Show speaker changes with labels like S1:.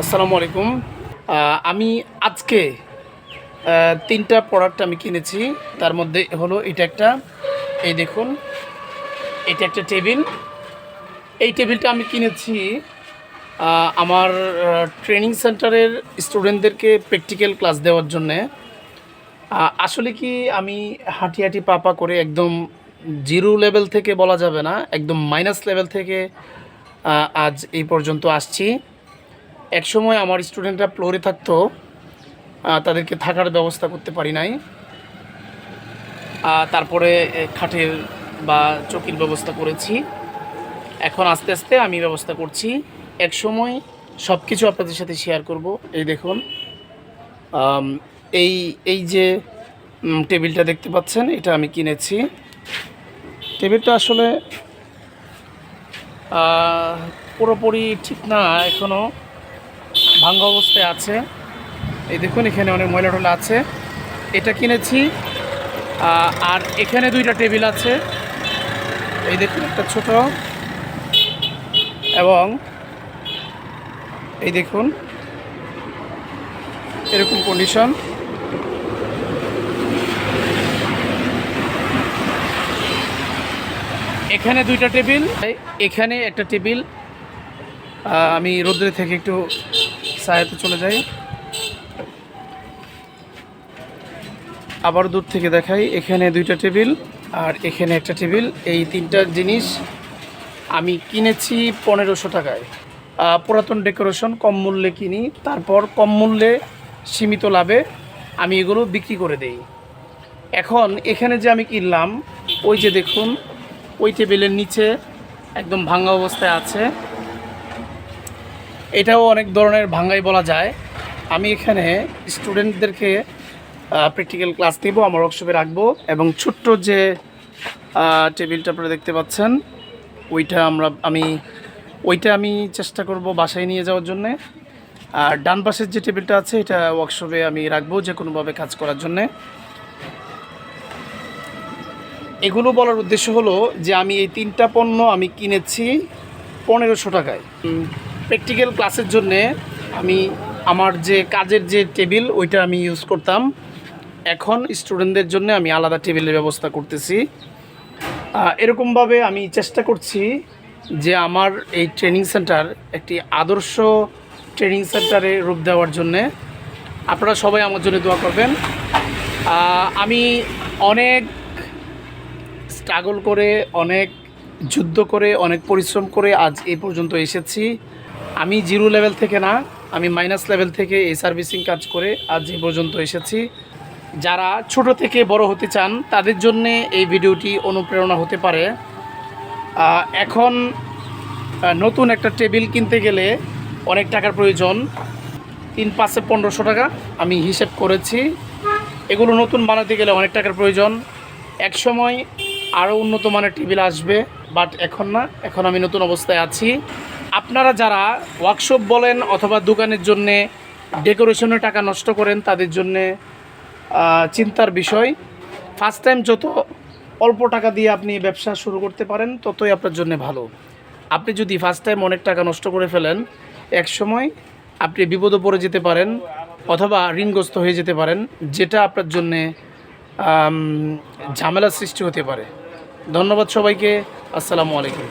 S1: আসসালামু আলাইকুম। আমি আজকে তিনটা প্রোডাক্ট আমি কিনেছি। তার মধ্যে হলো এটা একটা, এই দেখুন, এটা একটা টেবিল। এই টেবিলটা আমি কিনেছি আমার ট্রেনিং সেন্টারের স্টুডেন্টদেরকে প্র্যাকটিক্যাল ক্লাস দেওয়ার জন্যে। আসলে কি আমি হাঁটি হাঁটি পাপা করে একদম জিরো লেভেল থেকে বলা যাবে না, একদম মাইনাস লেভেল থেকে আজ এই পর্যন্ত আসছি। এক সময় আমার স্টুডেন্টরা ফ্লোরে থাকতো তাদেরকে থাকার ব্যবস্থা করতে পারি নাই। তারপরে খাটের বা চকির ব্যবস্থা করেছি। এখন আস্তে আস্তে আমি ব্যবস্থা করছি। এক সময় সব কিছু আপনাদের সাথে শেয়ার করব। এই দেখুন এই এই যে টেবিলটা দেখতে পাচ্ছেন, এটা আমি কিনেছি। টেবিলটা আসলে পুরোপুরি ঠিক না এখনও ভাঙ্গা অবস্থায় আছে। এই দেখুন, এখানে অনেক ময়লা টলা আছে। এটা কিনেছি। আর এখানে দুইটা টেবিল আছে। এই দেখুন, একটা ছোট। এবং এই দেখুন, এরকম কন্ডিশন এখানে দুইটা টেবিল। এখানে একটা টেবিল। আমি রোদ্রে থেকে একটু সায়াতে চলে যাই। আবার দূর থেকে দেখাই, এখানে দুইটা টেবিল আর এখানে একটা টেবিল। এই তিনটা জিনিস আমি কিনেছি পনেরোশো টাকায়। পুরাতন ডেকোরেশন, কম মূল্যে কিনি, তারপর কম মূল্যে সীমিত লাভে আমি এগুলো বিক্রি করে দেই। এখন এখানে যে আমি কিনলাম, ওই যে দেখুন, ওই টেবিলের নিচে একদম ভাঙা অবস্থায় আছে। এটাও অনেক ধরনের ভাঙ্গাই বলা যায়। আমি এখানে স্টুডেন্টদেরকে প্র্যাকটিক্যাল ক্লাস দেব, আমার ওয়ার্কশপে রাখব এবং ছোট্ট যে টেবিলটা আপনারা দেখতে পাচ্ছেন, ওইটা আমরা, আমি, ওইটা আমি চেষ্টা করব বাসায় নিয়ে যাওয়ার জন্যে। আর ডান পাশের যে টেবিলটা আছে, এটা ওয়ার্কশপে আমি রাখব যে কোনোভাবে কাজ করার জন্যে। এগুলো বলার উদ্দেশ্য হলো যে, আমি এই তিনটা পণ্য আমি কিনেছি পনেরোশো টাকায়। প্র্যাকটিক্যাল ক্লাসের জন্যে আমি আমার যে কাজের যে টেবিল ওইটা আমি ইউজ করতাম। এখন স্টুডেন্টদের জন্য আমি আলাদা টেবিলের ব্যবস্থা করতেছি। এরকমভাবে আমি চেষ্টা করছি যে আমার এই ট্রেনিং সেন্টার একটি আদর্শ ট্রেনিং সেন্টারে রূপ দেওয়ার জন্যে। আপনারা সবাই আমার জন্য দোয়া করবেন। আমি অনেক স্ট্রাগল করে, অনেক যুদ্ধ করে, অনেক পরিশ্রম করে আজ এই পর্যন্ত এসেছি। আমি জিরো লেভেল থেকে না, আমি মাইনাস লেভেল থেকে এই সার্ভিসিং কাজ করে আজ এই পর্যন্ত এসেছি। যারা ছোট থেকে বড় হতে চান, তাদের জন্য এই ভিডিওটি অনুপ্রেরণা হতে পারে। এখন নতুন একটা টেবিল কিনতে গেলে অনেক টাকার প্রয়োজন। তিন পাঁচে পনেরোশো টাকা আমি হিসেব করেছি। এগুলো নতুন বানাতে গেলে অনেক টাকার প্রয়োজন। এক সময় আরও উন্নত মানের টেবিল আসবে, বাট এখন না, এখন আমি নতুন অবস্থায় আছি। আপনারা যারা ওয়ার্কশপ বলেন অথবা দোকানের জন্যে ডেকোরেশনের টাকা নষ্ট করেন, তাদের জন্যে চিন্তার বিষয়। ফার্স্ট টাইম যত অল্প টাকা দিয়ে আপনি ব্যবসা শুরু করতে পারেন, ততই আপনার জন্য ভালো। আপনি যদি ফার্স্ট টাইম অনেক টাকা নষ্ট করে ফেলেন, এক সময় আপনি বিপদে পড়ে যেতে পারেন অথবা ঋণগ্রস্ত হয়ে যেতে পারেন, যেটা আপনার জন্যে ঝামেলার সৃষ্টি হতে পারে। ধন্যবাদ সবাইকে। আসসালামু আলাইকুম।